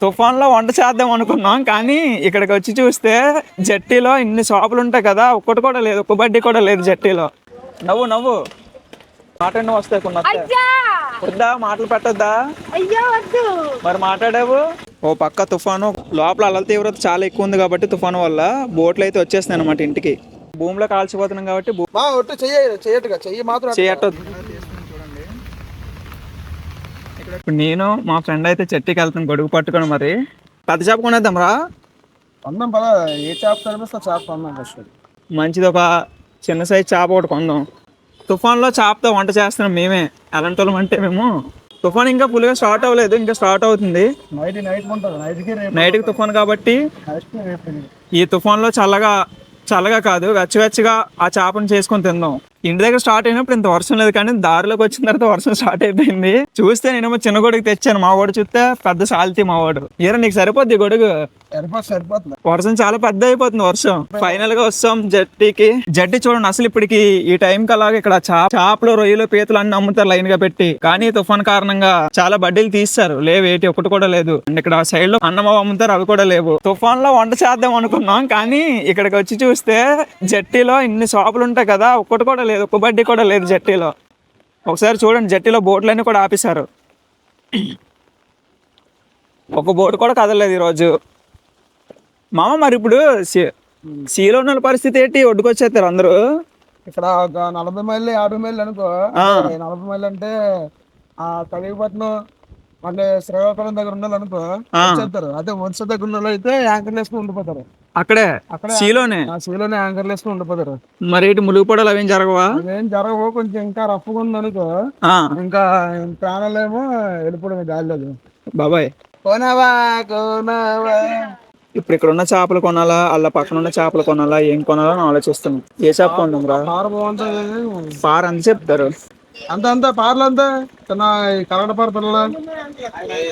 తుఫాన్లో వంట చేద్దాం అనుకున్నాం కానీ ఇక్కడికి వచ్చి చూస్తే జట్టీలో ఇన్ని షాపులు ఉంటాయి కదా ఒక్కటి కూడా లేదు ఒక్క బడ్డీ కూడా లేదు జట్టీలో. నవ్వు నవ్వు. మాట్లాడిన వస్తాయి కొన్ని వద్దా? మాటలు పెట్టొద్దా? అయ్యా వద్దు. మరి మాట్లాడావు? ఓ పక్క తుఫాను లోపల అలల తీవ్రత చాలా ఎక్కువ ఉంది కాబట్టి తుఫాను వల్ల బోట్లు అయితే వచ్చేస్తున్నాయి అనమాట ఇంటికి. భూమిలో కాల్చిపోతున్నాం కాబట్టి భూ- మా ఒట్టు చెయ్యి చెయ్యట్టుగా చెయ్యి మాత్రం చేయట్టొద్దు ఇప్పుడు నేను మా ఫ్రెండ్ అయితే చెట్టుకి వెళ్తాను గొడుగు పట్టుకొని మరి. పెద్ద చేప కొనేద్దాం రా. అన్నం పద ఏ చేప కనిపిస్తే చేప అన్నం ఫస్ట్ మంచిది ఒక చిన్న సైజ్ చేప ఒకటి కొందాం. తుఫాన్లో చేపతో వంట చేస్తున్నాం మేమే. ఎలాంటి వాళ్ళం అంటే మేము. తుఫాన్ ఇంకా ఫుల్గా స్టార్ట్ అవ్వలేదు ఇంకా స్టార్ట్ అవుతుంది. నైట్ నైట్ ఉంటుంది. నైట్కి తుఫాన్ కాబట్టి ఈ తుఫాన్లో చల్లగా చల్లగా కాదు వెచ్చవెచ్చగా ఆ చేపను చేసుకొని తిందాం ఇంటి దగ్గర స్టార్ట్ అయినప్పుడు ఇంత వర్షం లేదు కానీ దారిలోకి వచ్చిన తర్వాత వర్షం స్టార్ట్ అయిపోయింది. చూస్తే నేనేమో చిన్న గొడుగు తెచ్చాను. మా వాడు చూస్తే పెద్ద సాల్తీ మా వాడు. ఏరా నీకు సరిపోద్ది గొడుగు? సరిపోతుంది వర్షం చాలా పెద్ద అయిపోతుంది వర్షం. ఫైనల్గా వస్తాం జట్టికి జట్టి చూడండి అసలు ఇప్పటికి ఈ టైం కి అలాగే ఇక్కడ చేపలు రొయ్యలు పీతలు అన్ని అమ్ముతారు లైన్గా పెట్టి. కానీ తుఫాన్ కారణంగా చాలా బడ్డీలు తీస్తారు. లేవు ఏటి ఒకటి కూడా లేదు. అండ్ ఇక్కడ సైడ్లో అన్నం అమ్ముతారు అవి కూడా లేవు. తుఫాన్లో వంట చేద్దాం అనుకున్నాం కానీ ఇక్కడికి వచ్చి చూస్తే జట్టిలో ఇన్ని షాపులు ఉంటాయి కదా ఒక్కటి కూడా లేదు ఒక్క బడ్డీ కూడా లేదు జట్టిలో. ఒకసారి చూడండి జట్టిలో బోట్లన్నీ కూడా ఆపేశారు. ఒక బోట్ కూడా కదలలేదు ఈరోజు. మామ మరి ఇప్పుడు సీలో ఉన్న పరిస్థితి ఏంటి? ఒడ్డుకొచ్చేస్తారు అందరూ. ఇక్కడ ఒక నలభై మైళ్ళు యాభై మైళ్ళు అనుకో. నలభై మైళ్ళు అంటే ఆ కలిగిపట్నం అంటే శ్రీకాకుళం దగ్గర ఉన్న అనుకో. వచ్చేస్తారు. అదే వంశ దగ్గర ఉన్న అయితే యాంకర్లు వేసుకుని ఉండిపోతారు. అక్కడే? అక్కడే సీలోనే? ఆ సీలోనే యాంకర్లు వేసుకుని ఉండిపోతారు. మరి ఏంటి ములుగుపడాలు అవేం జరగవా? అదేం జరగవు కొంచెం ఇంకా రఫ్గా ఉంది అనుకో. ఇంకా ప్రాణాలేమో వెళ్ళిపోవడం గాలిలేదు బాబాయ్. కోనవా కోనవా. ఇప్పుడు ఇక్కడ ఉన్న చేపలు కొనాలా? అలా పక్కన ఉన్న చేపలు కొనాలా? ఏం కొనాలా? అని ఆలోచిస్తున్నాం. ఏ చేప కొందాం రా పార బాగుంటుంది. పార్ అని చెప్తారు. అంత అంత పార్లు అంతా. చిన్న కరగడ పార పిల్లల.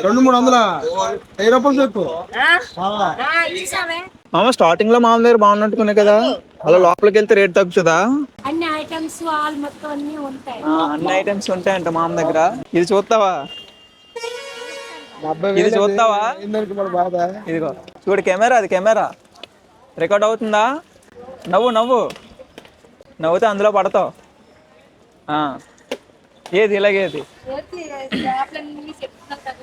రెండు మూడు వందల. వెయ్యి రూపాయలు చెప్పు. మామ స్టార్టింగ్లో మామ దగ్గర బాగున్నట్టుకునే కదా. అలా లోపలికి వెళ్తే రేట్ తగ్గుతుందా? అన్ని ఐటమ్స్ ఆల్ మొత్తం అన్ని ఉంటాయి. ఆ, అన్ని ఐటమ్స్ ఉంటాయంట మామ దగ్గర. ఇది చూస్తావా? డెబ్బై ఇది చూస్తావా? ఏందానికి మన బాధ ఇదిగో. చూడు కెమెరా అది కెమెరా. రికార్డ్ అవుతుందా? నవ్వు నవ్వు. నవ్వుతే అందులో పడతావు. ఆ. ఏది ఇలాగేది?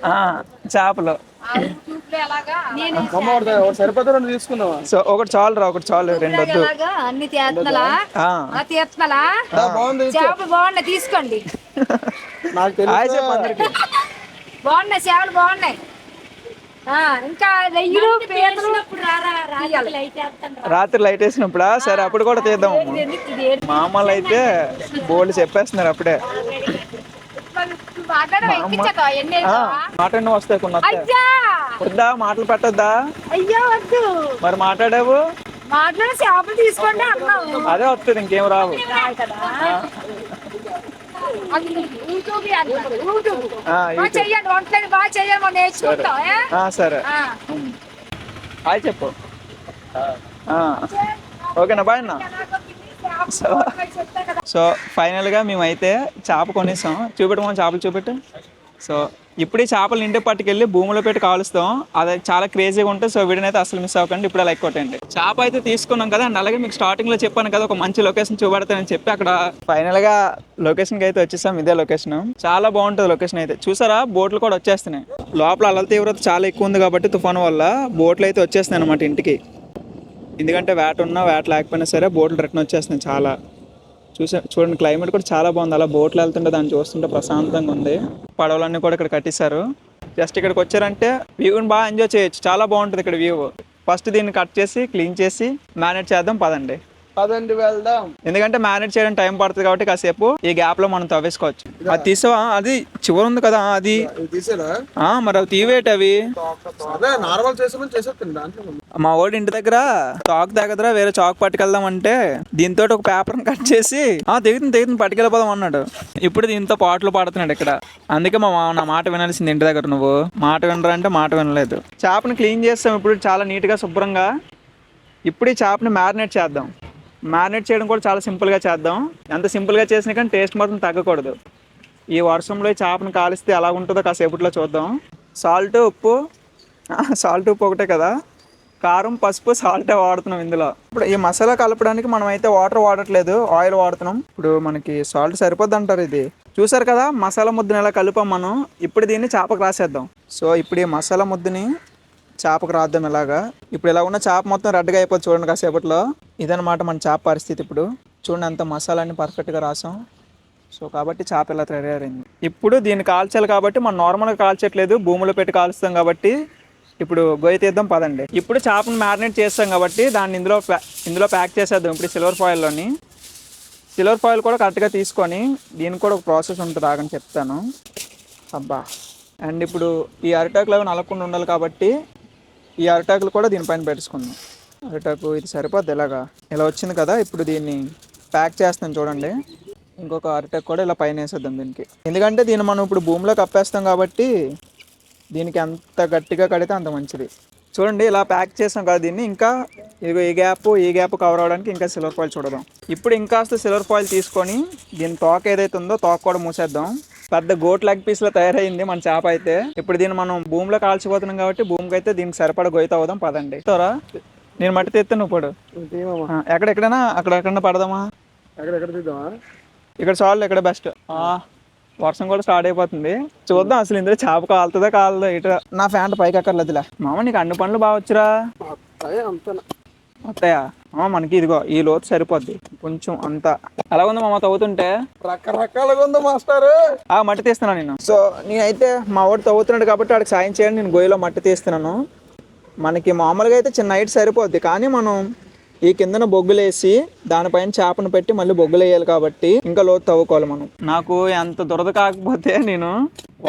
ఆ, చేపలు. సో ఒకటి చాలు రా ఒకటి చాలు రెండు వద్దు. అన్ని తీస్తున్నాలా తీస్తున్నాలా చేపలు బాగున్నాయి తీసుకోండి. బాగున్నాయి చేపలు బాగున్నాయి. ఇంకా. రాత్రి లైట్ వేసినప్పుడా? సరే అప్పుడు కూడా తీద్దాం? మామూలు అయితే బోల్డ్ చెప్పేస్తున్నారు అప్పుడే నువ్వు మాట్లాడవా? ఎక్కించకా? ఎన్ని ఆ, వేసావా? మాట్లాడిన వస్తాయి కొన్ని వద్దా? మాటలు పెట్టొద్దా? అయ్యా వద్దు. మరి మాట్లాడావు? మాట్లాడి చేపలు తీసుకోండి అన్నావు. అదే వస్తుంది ఇంకేం రావు. అది చెయ్యండి వంటలు బాగా చెయ్యండి మనం నేర్చుకుంటాం సరే. హాయ్ చెప్పు. ఓకేనా బాయ్ అన్న. సో సో ఫైనల్గా మేమైతే చేప కొనేసాం. చూపెట్టమని చేపలు చూపెట్టు. సో ఇప్పుడే చేపలు ఇంటికి పట్టుకెళ్ళి భూమిలో పెట్టి కాలుస్తాం. అది చాలా క్రేజీగా ఉంటుంది. సో వీడిని అయితే అసలు మిస్ అవ్వకండి. ఇప్పుడు అలా కొట్టండి చేప అయితే తీసుకున్నాం కదా. అండ్ అలాగే మీకు స్టార్టింగ్లో చెప్పాను కదా ఒక మంచి లొకేషన్ చూపెడతానని చెప్పి అక్కడ ఫైనల్గా లొకేషన్కి అయితే వచ్చేసాం. ఇదే లొకేషన్. చాలా బాగుంటుంది లొకేషన్ అయితే. చూసారా? బోట్లు కూడా వచ్చేస్తున్నాయి. లోపల అలల తీవ్రత చాలా ఎక్కువ ఉంది కాబట్టి తుఫాను వల్ల బోట్లు అయితే వచ్చేస్తున్నాయి అనమాట ఇంటికి. ఎందుకంటే వేట ఉన్నా వేట లేకపోయినా సరే బోట్లు రిటర్న్ వచ్చేస్తున్నాయి చాలా. చూసా చూడండి క్లైమేట్ కూడా చాలా బాగుంది. అలా బోట్లు వెళ్తుంటే దాన్ని చూస్తుంటే ప్రశాంతంగా ఉంది. పడవలన్నీ కూడా ఇక్కడ కట్టేశారు. జస్ట్ ఇక్కడికి వచ్చారంటే వ్యూని బాగా ఎంజాయ్ చేయొచ్చు. చాలా బాగుంటుంది ఇక్కడ వ్యూ. ఫస్ట్ దీన్ని కట్ చేసి క్లీన్ చేసి మేనేజ్ చేద్దాం పదండి. పదండి వెళ్దాం. ఎందుకంటే మేనేజ్ చేయడం టైం పడుతుంది కాబట్టి కాసేపు ఈ గ్యాప్లో మనం తవ్వేసుకోవచ్చు. అది తీసావా? అది చివరి ఉంది కదా అది. ఆ, మరి అవి తీవేటి అవి. మా వాడు ఇంటి దగ్గర చాక్ దగ్గర వేరే చాక్ పట్టుకెళ్దాం అంటే దీంతో ఒక పేపర్ కట్ చేసి ఆ తెగుతుంది తెగుతుంది పట్టుకెళ్ళిపోదాం అన్నాడు. ఇప్పుడు దీంతో పాటలు పాడుతున్నాడు ఇక్కడ. అందుకే మా నా మాట వినాల్సింది ఇంటి దగ్గర నువ్వు. మాట వినరా అంటే మాట వినలేదు. చేపని క్లీన్ చేస్తాం ఇప్పుడు చాలా నీట్గా శుభ్రంగా. ఇప్పుడు ఈ చేపని మ్యారినేట్ చేద్దాం. మ్యారినేట్ చేయడం కూడా చాలా సింపుల్గా చేద్దాం. ఎంత సింపుల్గా చేసినా కానీ టేస్ట్ మాత్రం తగ్గకూడదు. ఈ వర్షంలో ఈ చేపను కాలిస్తే ఎలా ఉంటుందో కాసేపట్లో చూద్దాం. సాల్ట్ ఉప్పు. సాల్ట్ ఉప్పు ఒకటే కదా. కారం పసుపు సాల్టే వాడుతున్నాం ఇందులో. ఇప్పుడు ఈ మసాలా కలపడానికి మనం అయితే వాటర్ వాడట్లేదు ఆయిల్ వాడుతున్నాం. ఇప్పుడు మనకి సాల్ట్ సరిపోద్ది అంటారు ఇది. చూసారు కదా మసాలా ముద్దని ఎలా కలిపాం మనం? ఇప్పుడు దీన్ని చేపకు రాసేద్దాం. సో ఇప్పుడు ఈ మసాలా ముద్దని చేపకు రాద్దాం ఇలాగా. ఇప్పుడు ఇలా ఉన్న చేప మొత్తం రెడ్గా అయిపోతుంది చూడండి కాసేపట్లో. ఇదనమాట మన చేప పరిస్థితి ఇప్పుడు. చూడండి అంత మసాలాన్ని పర్ఫెక్ట్గా రాసాం. సో కాబట్టి చేప ఇలా తయారైంది. ఇప్పుడు దీన్ని కాల్చాలి కాబట్టి మనం నార్మల్గా కాల్చట్లేదు. భూమిలో పెట్టి కాల్స్తాం కాబట్టి ఇప్పుడు గొయ్యి తీద్దాం పదండి. ఇప్పుడు చేపను మ్యారినేట్ చేస్తాం కాబట్టి దాన్ని ఇందులో ప్యా- ఇందులో ప్యాక్ చేసేద్దాం ఇప్పుడు సిల్వర్ ఫాయిల్లోని సిల్వర్ ఫాయిల్ కూడా కరెక్ట్గా తీసుకొని దీనికి కూడా ఒక ప్రాసెస్ ఉంటుంది ఆగని చెప్తాను. అబ్బా. అండ్ ఇప్పుడు ఈ అరిటాకులు అవి ఉండాలి కాబట్టి ఈ అరిటాకులు కూడా దీనిపైన పెట్టుకుందాం. అరిటాకు ఇది సరిపోద్ది ఇలాగా. ఇలా వచ్చింది కదా ఇప్పుడు దీన్ని ప్యాక్ చేస్తాను చూడండి. ఇంకొక అరిటాకు కూడా ఇలా పైన వేసేద్దాం దీనికి. ఎందుకంటే దీన్ని మనం ఇప్పుడు భూమిలో కప్పేస్తాం కాబట్టి దీనికి ఎంత గట్టిగా కడితే అంత మంచిది. చూడండి ఇలా ప్యాక్ చేసాం కదా దీన్ని. ఇంకా ఇదిగో ఈ గ్యాప్ ఈ గ్యాప్ కవర్ అవడానికి ఇంకా సిల్వర్ ఫాయిల్ చూడదాం. ఇప్పుడు ఇంకాస్త సిల్వర్ ఫాయిల్ తీసుకొని దీని తోక ఏదైతే ఉందో తోక కూడా మూసేద్దాం. పెద్ద గోట్ లెగ్ పీస్లో తయారైంది మన చేప అయితే. ఇప్పుడు దీన్ని మనం భూమిలో కాల్చిపోతున్నాం కాబట్టి భూమికి అయితే దీనికి సరిపడ గొయ్యిత అవుదాం పదండి. తోరా? నేను మట్టి తెస్తే నువ్వు పడు. ఎక్కడెక్కడైనా అక్కడ ఎక్కడ పడదామా ఇక్కడ చాలు ఇక్కడ బెస్ట్ వర్షం కూడా స్టార్ట్ అయిపోతుంది. చూద్దాం అసలు ఇందులో చేప కాలుతుందా కాలదా ఇటు నా ఫ్యాంట్ పైకి ఎక్కర్లేదులే. మామ నీకు అన్ని పనులు బాగా వచ్చురా. వస్తాయా? మనకి ఇదిగో ఈ లోతు సరిపోద్ది. కొంచెం అంత. ఎలా ఉంది మామ తవ్వుతుంటే? రకరకాలుగా ఉంది మాస్టర్. ఆ మట్టి తీస్తున్నాను నేను సో నేనైతే మా వాడు తవ్వుతున్నాడు కాబట్టి వాడికి సాయం చేయండి నేను గొయ్యిలో మట్టి తీస్తున్నాను. మనకి మామూలుగా అయితే చిన్న హైట్ సరిపోద్ది కానీ మనం ఈ కిందన బొగ్గులేసి దానిపైన చేపను పెట్టి మళ్ళీ బొగ్గులు వేయాలి కాబట్టి ఇంకా లోతు తవ్వుకోవాలి మనం. నాకు ఎంత దురద కాకపోతే నేను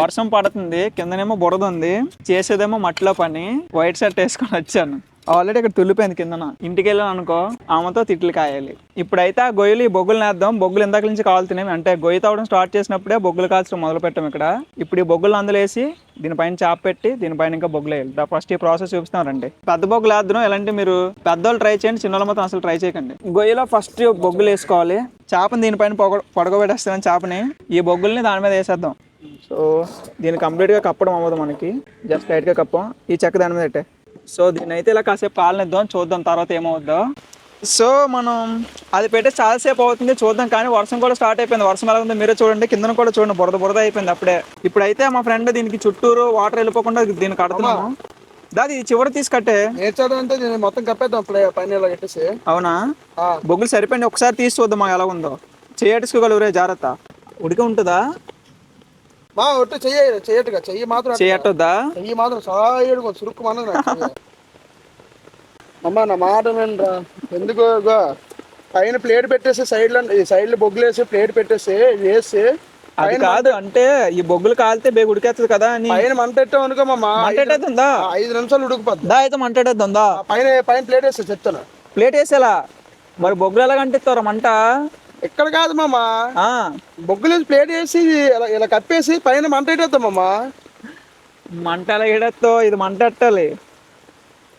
వర్షం పడుతుంది కిందనేమో బురద ఉంది చేసేదేమో మట్టిలో పని వైట్ షర్ట్ వేసుకొని వచ్చాను. ఆల్రెడీ ఇక్కడ తుల్లిపోయింది కిందన. ఇంటికి వెళ్ళాను అనుకో ఆమెతో తిట్లు కాయాలి. ఇప్పుడైతే ఆ గొయ్యలు ఈ బొగ్గులు నేద్దాం. బొగ్గులు ఇందాక నుంచి కాలుతున్నాయి అంటే గొయ్యి తవ్వడం స్టార్ట్ చేసినప్పుడే బొగ్గులు కాల్చడం మొదలు పెట్టాం ఇక్కడ. ఇప్పుడు ఈ బొగ్గులు అందులో వేసి దీనిపైన చాప పెట్టి దీనిపైన ఇంకా బొగ్గులు వేయాలి. ఫస్ట్ ఈ ప్రాసెస్ చూపిస్తున్నారండి పెద్ద బొగ్గులు వేద్దాం ఎలాంటి మీరు పెద్దోళ్ళు ట్రై చేయండి చిన్నోళ్ళు మాత్రం అసలు ట్రై చేయకండి. గొయ్యిలో ఫస్ట్ బొగ్గులు వేసుకోవాలి. చేపని దీనిపైన పొగ పొడగబెట్టేస్తాను చేపని ఈ బొగ్గుల్ని దాని మీద వేసేద్దాం. సో దీన్ని కంప్లీట్గా కప్పడం అవ్వదు మనకి. జస్ట్ లైట్గా కప్పం. ఈ చెక్క దాని మీద పెట్టే. సో దీన్ని అయితే ఇలా కాసేపు కాలనిద్దాం చూద్దాం తర్వాత ఏమవుద్దో. సో మనం అది పెట్టే చాలాసేపు అవుతుంది చూద్దాం. కానీ వర్షం కూడా స్టార్ట్ అయిపోయింది. వర్షం ఎలా ఉందో మీరే చూడండి కిందన కూడా చూడండి బురద బురద అయిపోయింది అప్పుడే. ఇప్పుడైతే మా ఫ్రెండ్ దీనికి చుట్టూరు వాటర్ వెళ్ళిపోకుండా దీన్ని కడుతున్నాము. దాది చివరి తీసి కట్టే. నేర్చడం అంటే నేను మొత్తం కప్పేద్దాం పైన ఇలా అవునా? బొగ్గులు సరిపోయింది. ఒకసారి తీసి చూద్దాం ఎలా ఉందో. చేయట్టుకోగలవురే జాగ్రత్త. ఉడికి ఉంటుందా? మా ఒట్టు చెయ్యి చెయ్యట్టుగా చెయ్యి మాత్రం చేయట్టొద్దా చెయ్యి మాత్రం సాయుడు కొంచెం చురుకు మన అమ్మ నా మాట వినరా? ఎందుకు పైన ప్లేట్ పెట్టేసి సైడ్లో సైడ్లో బొగ్గులేసి ప్లేట్ పెట్టేసి వేసి అది కాదు అంటే ఈ బొగ్గులు కాలితే బేగు ఉడికేస్తుంది కదా అని. పైన మంటెట్టాం అనుకో మా మంటేటుందా ఐదు నిమిషాలు ఉడికిపోద్ది. అయితే మంటేటుందా ఆ పైన పైన ప్లేట్ వేస్తే చెప్తాను. ప్లేట్ వేసేలా? మరి బొగ్గులు ఎలా కంటిస్తారా మంట? ఇక్కడ కాదు మామ. ఆ, బొగ్గులు ప్లేట్ వేసి ఇలా కప్పేసి పైన మంట పెట్టేద్దాం మామ. మంట ఎలా ఏడెత్తో ఇది మంట ఎట్టాలి?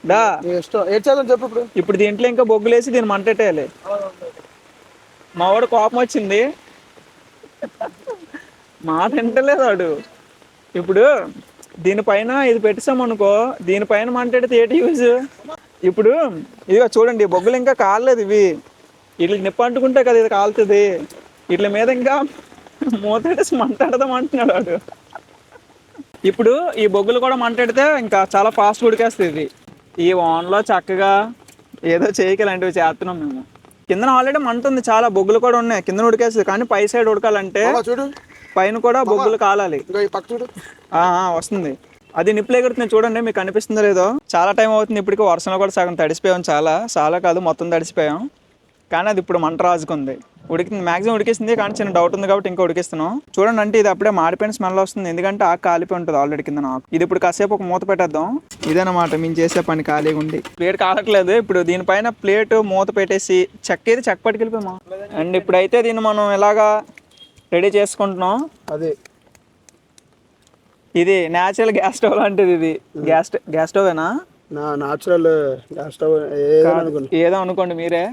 నీ ఇష్టం. ఏం చేద్దాం చెప్పు ఇప్పుడు. ఇప్పుడు దీంట్లో ఇంకా బొగ్గులు వేసి దీన్ని మంట ఎట్టేయాలి. మా వాడు కోపం వచ్చింది. మాట వింటలేదు వాడు. ఇప్పుడు దీనిపైన ఇది పెట్టాం అనుకో దీనిపైన మంట ఎడితే ఏంటి యూజ్ ఇప్పుడు ఇదిగో చూడండి బొగ్గులు ఇంకా కాలేదు ఇవి. వీటికి నిప్పు అంటుకుంటే కదా ఇది కాలుతుంది. వీటి మీద ఇంకా మూతేసి మంటాడదాం అంటున్నాడు వాడు. ఇప్పుడు ఈ బొగ్గులు కూడా మంటెడితే ఇంకా చాలా ఫాస్ట్ ఉడికేస్తుంది ఇది. ఈ వాన్లో చక్కగా ఏదో చేయకి చేస్తున్నాం మేము. కిందన ఆల్రెడీ మంట ఉంది చాలా బొగ్గులు కూడా ఉన్నాయి. కిందన ఉడికేస్తుంది కానీ పై సైడ్ ఉడకాలంటే పైన కూడా బొగ్గులు కాలాలి. వస్తుంది. అది నిప్పులు ఎగురుతుంది చూడండి మీకు కనిపిస్తుందో లేదో. చాలా టైం అవుతుంది ఇప్పటికి వర్షంలో కూడా సగం తడిసిపోయాం చాలా. చాలా కాదు మొత్తం తడిసిపోయాం. కానీ అది ఇప్పుడు మంట రాజుకుంది. ఉడికింది మ్యాక్సిమం ఉడికిస్తుంది కానీ చిన్న డౌట్ ఉంది కాబట్టి ఇంకా ఉడికిస్తున్నాం. చూడండి అంటే ఇది అప్పుడే మాడిపోయిన స్మెల్ వస్తుంది. ఎందుకంటే ఆకు కాలిపోయి ఉంటుంది ఆల్రెడీ కింద ఆకు ఇది ఇప్పుడు కాసేపు ఒక మూత పెట్టేద్దాం. ఇదన్నమాట మేము చేసే పని ఖాళీగా ఉండి. ప్లేట్ కాలట్లేదు. ఇప్పుడు దీనిపైన ప్లేట్ మూత పెట్టేసి చెక్క ఇది చెక్క పట్టుకెళ్ళిపోయామా అండ్ ఇప్పుడైతే దీన్ని మనం ఎలాగా రెడీ చేసుకుంటున్నాం? అది. ఇది నేచురల్ గ్యాస్ స్టవ్ లాంటిది ఇది. గ్యాస్ గ్యాస్ స్టవేనా నా న్యాచురల్ గ్యాస్ స్టవ్ ఏదో అనుకోండి మీరే.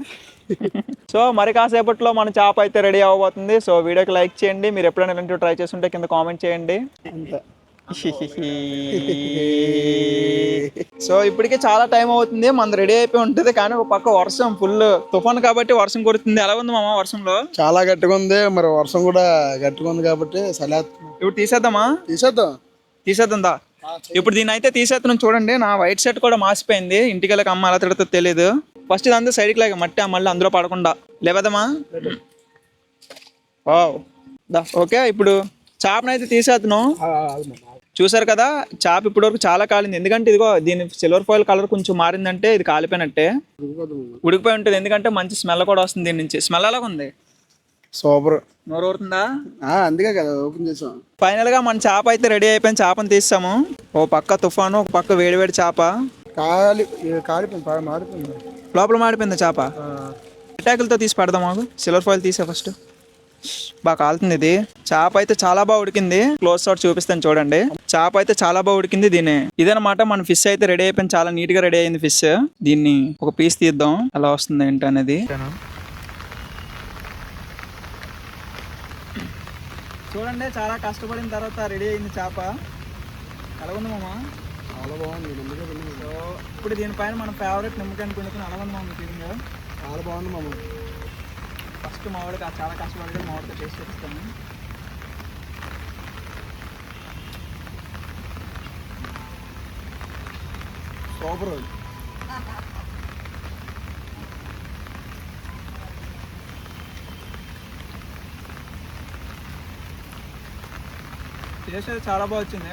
సో మరి కాసేపట్లో మన చేప అయితే రెడీ అవ్వబోతుంది. సో వీడియోకి లైక్ చేయండి. మీరు ఎప్పుడైనా ఇలాంటివి ట్రై చేస్తుంటే కింద కామెంట్ చేయండి. సో ఇప్పటికే చాలా టైం అవుతుంది. మన రెడీ అయిపోయి ఉంటుంది. కానీ ఒక పక్క వర్షం ఫుల్ తుఫాన్ కాబట్టి వర్షం కురుతుంది. ఎలా ఉంది మామ వర్షంలో? చాలా గట్టిగా ఉంది. మరి వర్షం కూడా గట్టిగా ఉంది కాబట్టి సలేస్తున్నాం ఇప్పుడు తీసేద్దామా? తీసేద్దాం. తీసేద్దా ఇప్పుడు దీని అయితే తీసేస్తున్నాం. చూడండి నా వైట్ షర్ట్ కూడా మాసిపోయింది. ఇంటికి వెళ్ళక అమ్మ అలా తిడుతుందో తెలియదు ఫస్ట్ ఇదంతా సైడ్కి లాగా మట్టి మళ్ళీ అందులో పడకుండా. లేవదమ్మా? వావ్. ఓకే ఇప్పుడు చేపనైతే తీసేస్తున్నాం చూసారు కదా చేప ఇప్పటివరకు చాలా కాలింది. ఎందుకంటే ఇదిగో దీని సిల్వర్ ఫాయిల్ కలర్ కొంచెం మారిందంటే ఇది కాలిపోయినట్టే. ఉడికిపోయి ఉంటుంది ఎందుకంటే మంచి స్మెల్ కూడా వస్తుంది దీని నుంచి. స్మెల్ ఎలాగ ఉంది? సూపర్. నోరు ఊరుతుందా? అందుకే కదా ఓపెన్ చేసాం. ఫైనల్గా మన చేప అయితే రెడీ అయిపోయిన చేపను తీస్తాము ఓ పక్క తుఫాను ఒక పక్క వేడివేడి చేప. కాలి కాలిపోయింది బాగా మారిపోయింది లోపల మాడిపోయింది చేప? అటాకులతో తీసి పెడదాం మాకు సిల్వర్ ఫాయిల్ తీసే ఫస్ట్ బాగా కాలుతుంది ఇది. చేప అయితే చాలా బాగా ఉడికింది. క్లోజ్ షాట్ చూపిస్తాను చూడండి. చేప అయితే చాలా బాగా ఉడికింది దీని ఇదనమాట మన ఫిష్ అయితే రెడీ అయిపోయింది. చాలా నీట్గా రెడీ అయింది ఫిష్ దీన్ని ఒక పీస్ తీద్దాం. ఎలా వస్తుంది ఏంటి అనేది. చూడండి చాలా కష్టపడిన తర్వాత రెడీ అయింది చేప. ఎలా ఉంది మామ? చాలా బాగుంది. ఇప్పుడు దీనిపైన మన ఫేవరెట్ నిమ్మకాయని పిండుకుని ఎలా ఉంది మామ ఫీలింగ్ చాలా బాగుంది మామ. ఫస్ట్ మామిడికి చాలా కష్టపడి మామిడితో టేస్ట్ చేస్తాను సూపర్ టేస్ట్ అయితే చాలా బాగా వచ్చింది.